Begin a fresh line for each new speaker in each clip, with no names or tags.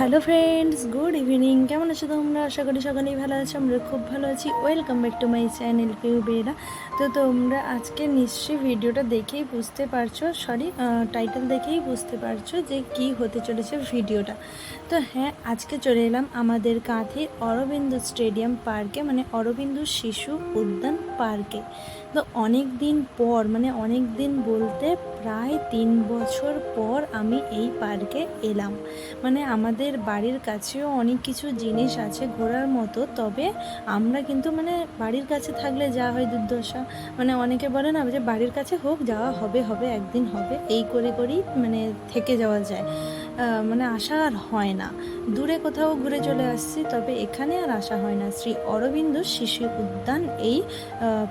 Hello friends good evening কেমন আছো তোমরা? আশা করি সকালেই ভালো আছো আমরা খুব ভালো আছি। Welcome back to my channel কেউ বেরা তো তোমরা আজকে নিশ্চয়ই ভিডিওটা দেখেই বুঝতে পারছ সরি টাইটেল দেখেই বুঝতে পারছ যে কি হতে চলেছে ভিডিওটা তো হ্যাঁ আজকে চলে এলাম আমাদের কাঁথি অরবিন্দ স্টেডিয়াম পার্কে মানে অরবিন্দ শিশু উদ্যান পার্কে। তো অনেক দিন পর মানে অনেক দিন বলতে প্রায় তিন বছর পর আমি এই পার্কে এলাম। মানে আমাদের বাড়ির কাছেও অনেক কিছু জিনিস আছে ঘোরার মতো, তবে আমরা কিন্তু মানে বাড়ির কাছে থাকলে যা হয় দুর্দশা। মানে অনেকে বলে না যে বাড়ির কাছে হোক, যাওয়া হবে হবে, একদিন হবে, এই করে করেই মানে থেকে যাওয়া যায়। মানে আসা আর হয় না। দূরে কোথাও ঘুরে চলে আসছি, তবে এখানে আর আসা হয় না। শ্রী অরবিন্দ শিশু উদ্যান এই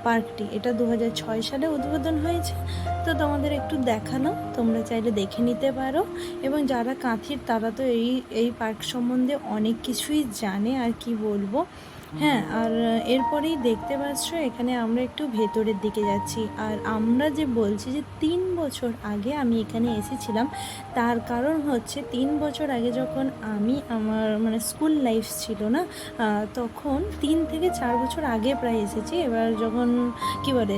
পার্কটি। এটা দু হাজার ছয় সালে উদ্বোধন হয়েছে। তো তোমাদের একটু দেখানো, তোমরা চাইলে দেখে নিতে পারো। এবং যারা কাঁথির, তারা তো এই এই পার্ক সম্বন্ধে অনেক কিছুই জানে, আর কি বলব। হ্যাঁ আর এরপরেই দেখতে পাচ্ছ, এখানে আমরা একটু ভেতরের দিকে যাচ্ছি। আর আমরা যে বলছি যে তিন বছর আগে আমি এখানে এসেছিলাম, তার কারণ হচ্ছে তিন বছর আগে যখন আমি আমার মানে স্কুল লাইফ ছিল না তখন তিন থেকে চার বছর আগে প্রায় এসেছি। এবার যখন কী বলে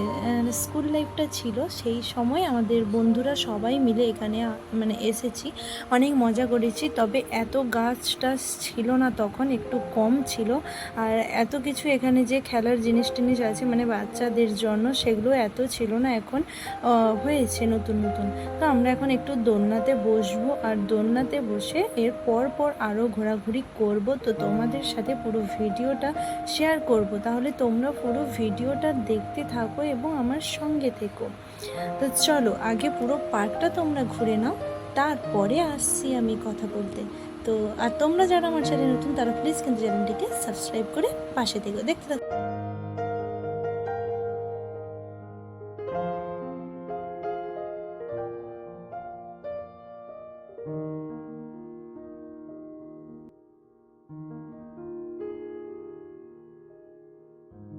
স্কুল লাইফটা ছিল, সেই সময় আমাদের বন্ধুরা সবাই মিলে এখানে মানে এসেছি। অনেক মজা করেছি, তবে এত গাছ টাছ ছিল না তখন, একটু কম ছিল। আর এত কিছু এখানে যে খেলার জিনিস টিনিস আছে মানে বাচ্চাদের জন্য, সেগুলো এত ছিল না এখন হয়েছে নতুন নতুন। তো আমরা এখন একটু দোলনাতে বসবো, আর দোলনাতে বসে এর পর পর আরও ঘোরাঘুরি করব, তো তোমাদের সাথে পুরো ভিডিওটা শেয়ার করব। তাহলে তোমরা পুরো ভিডিওটা দেখতে থাকো এবং আমার সঙ্গে থেকো। তো চলো, আগে পুরো পার্কটা তোমরা ঘুরে নাও, তারপরে আসছি আমি কথা বলতে। তো, আর তোমরা যারা আমার চ্যানেল নতুন, তারা প্লিজ কিন্তু চ্যানেলটিকে সাবস্ক্রাইব করে পাশে থেকো। দেখতে থাকো।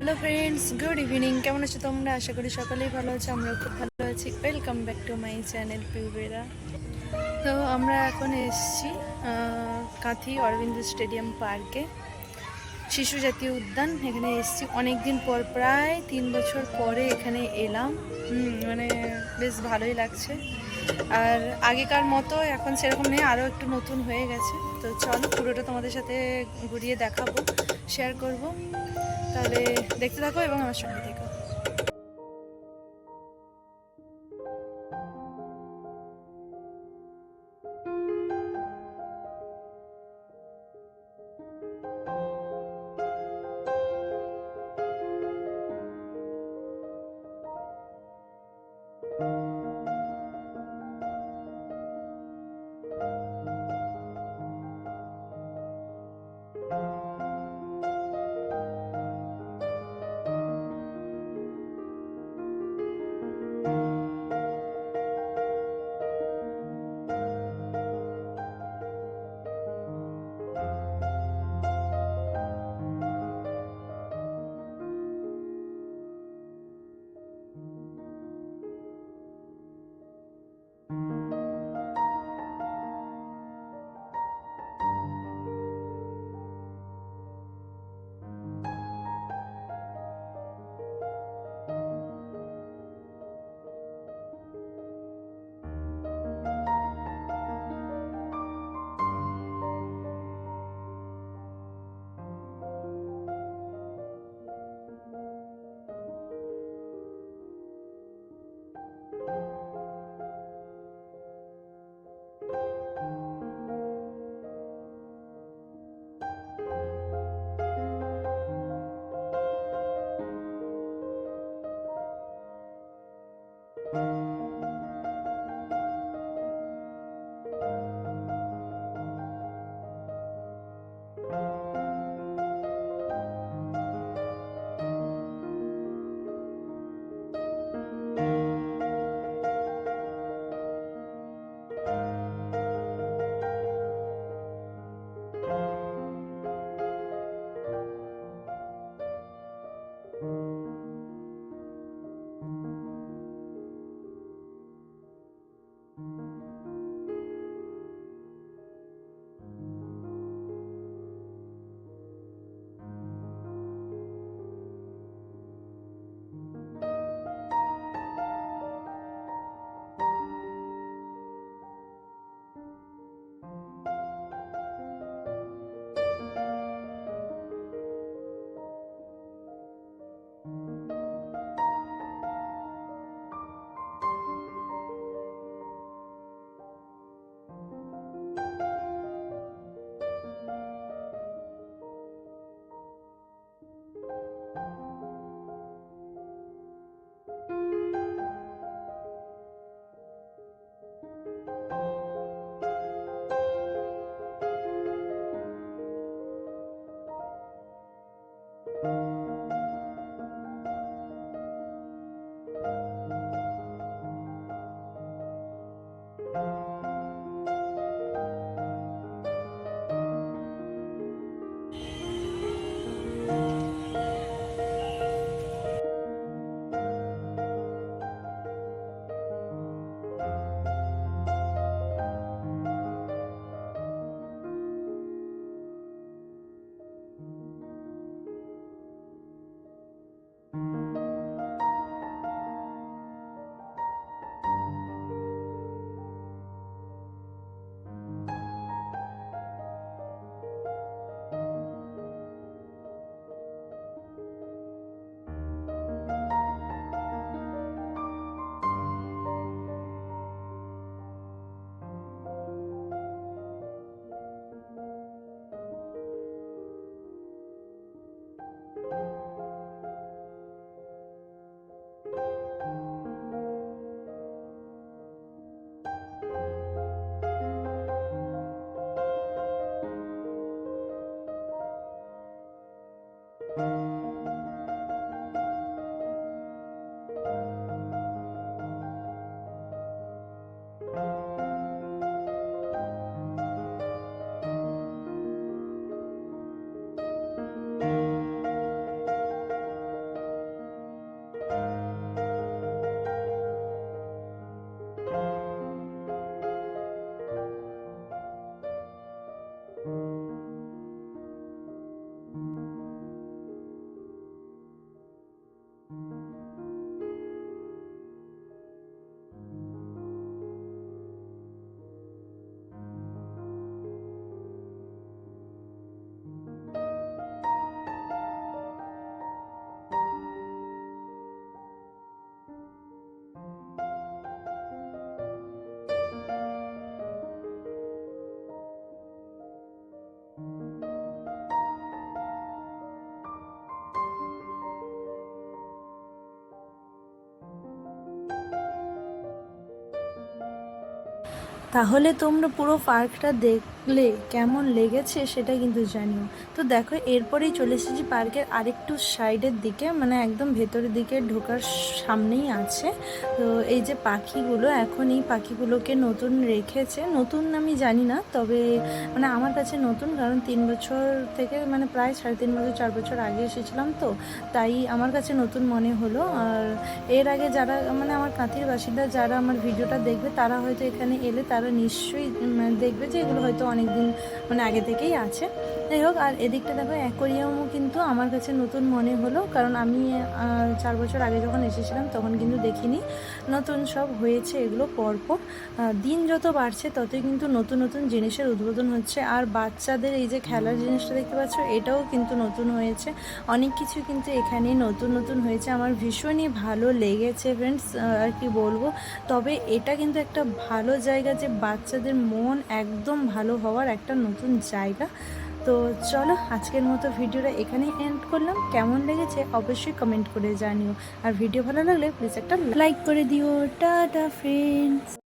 হ্যালো ফ্রেন্ডস গুড ইভিনিং কেমন আছো তোমরা? আশা করি সকালেই ভালো আছো আমরা খুব ভালো আছি। Welcome back to my channel Piu Bera তো আমরা এখন এসেছি কাঁথি অরবিন্দ স্টেডিয়াম পার্কে। শিশু জাতীয় উদ্যান, এখানে এসেছি। অনেক দিন পর, প্রায় তিন বছর পরে এখানে এলাম। মানে বেশ ভালোই লাগছে। আর আগেকার মতো এখন সেরকম নেই, আরও একটু নতুন হয়ে গেছে। তো চলো পুরোটা তোমাদের সাথে ঘুরিয়ে দেখাবো শেয়ার করব। তাহলে দেখতে থাকো এবং আমার সঙ্গে থেকো। Thank you. তাহলে তোমরা পুরো পার্কটা দেখলে কেমন লেগেছে সেটা কিন্তু জানিও। তো দেখো, এরপরেই চলে এসেছি পার্কের আরেকটু সাইডের দিকে মানে একদম ভেতরের দিকে ঢোকার সামনেই আছে। তো এই যে পাখিগুলো, এখন এই পাখিগুলোকে নতুন রেখেছে। নতুন আমি জানি না, তবে মানে আমার কাছে নতুন, কারণ তিন বছর থেকে মানে প্রায় সাড়ে তিন বছর, চার বছর আগে এসেছিলাম তো, তাই আমার কাছে নতুন মনে হলো। আর এর আগে যারা মানে আমার কাঁথির বাসিন্দা, যারা আমার ভিডিওটা দেখবে, তারা হয়তো এখানে এলে তারা নিশ্চয়ই উম, দেখবে যে এগুলো হয়তো অনেক দিন মানে আগে থেকেই আছে। যাই হোক, আর এদিকটা দেখো, অ্যাকোরিয়ামও কিন্তু আমার কাছে নতুন মনে হলো, কারণ আমি চার বছর আগে যখন এসেছিলাম তখন কিন্তু দেখিনি। নতুন সব হয়েছে এগুলো পরপর। দিন যত বাড়ছে ততই কিন্তু নতুন নতুন জিনিসের উদ্বোধন হচ্ছে। আর বাচ্চাদের এই যে খেলার জিনিসটা দেখতে পাচ্ছ, এটাও কিন্তু নতুন হয়েছে। অনেক কিছু কিন্তু এখানে নতুন নতুন হয়েছে। আমার ভীষণই ভালো লেগেছে ফ্রেন্ডস আর কি বলব। তবে এটা কিন্তু একটা ভালো জায়গা যে বাচ্চাদের মন একদম ভালো হওয়ার একটা নতুন জায়গা। তো চলো আজকের মতো ভিডিওটা এখানেই এন্ড করলাম। কেমন লেগেছে অবশ্যই কমেন্ট করে জানিও। আর ভিডিও ভালো লাগলে প্লিজ একটা লাইক করে দিও। Tata friends